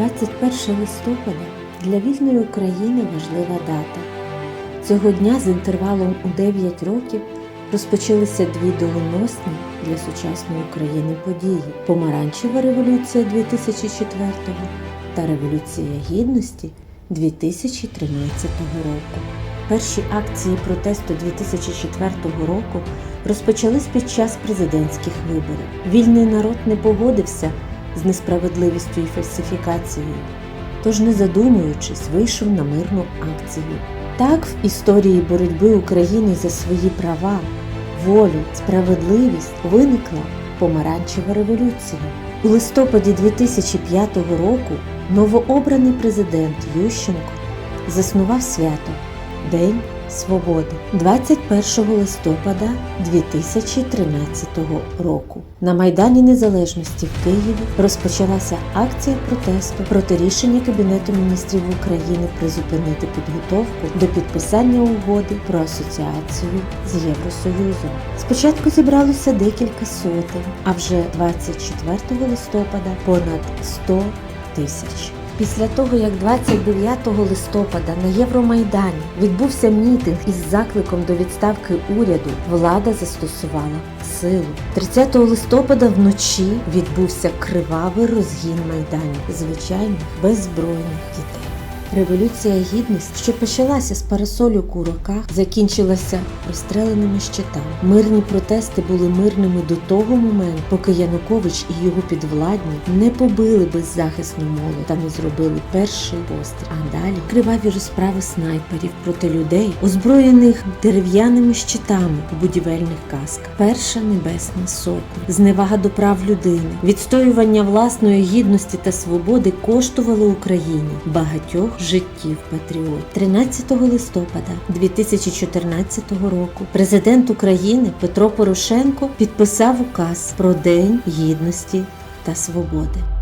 21 листопада для вільної України важлива дата. Цього дня з інтервалом у 9 років розпочалися дві доленосні для сучасної України події: Помаранчева революція 2004 та Революція Гідності 2013 року. Перші акції протесту 2004 року розпочались під час президентських виборів. Вільний народ не погодився з несправедливістю і фальсифікацією, тож, не задумуючись, вийшов на мирну акцію. Так в історії боротьби України за свої права, волю, справедливість виникла помаранчева революція. У листопаді 2005 року новообраний президент Ющенко заснував свято День Свободи 21 листопада 2013 року. На Майдані Незалежності в Києві розпочалася акція протесту проти рішення Кабінету міністрів України призупинити підготовку до підписання угоди про асоціацію з Євросоюзом. Спочатку зібралося декілька сотень, а вже 24 листопада понад 100 тисяч. Після того, як 29 листопада на Євромайдані відбувся мітинг із закликом до відставки уряду, влада застосувала силу. 30 листопада вночі відбувся кривавий розгін майданів звичайних беззбройних дітей. Революція гідності, що почалася з парасольок у руках, закінчилася розстреляними щитами. Мирні протести були мирними до того моменту, поки Янукович і його підвладні не побили беззахисну молодь та не зробили перший постріл. А далі криваві розправи снайперів проти людей, озброєних дерев'яними щитами у будівельних касках. Перша небесна сотня, зневага до прав людини, відстоювання власної гідності та свободи коштувало Україні багатьох життів патріот. 13 листопада 2014 року президент України Петро Порошенко підписав указ про День гідності та свободи.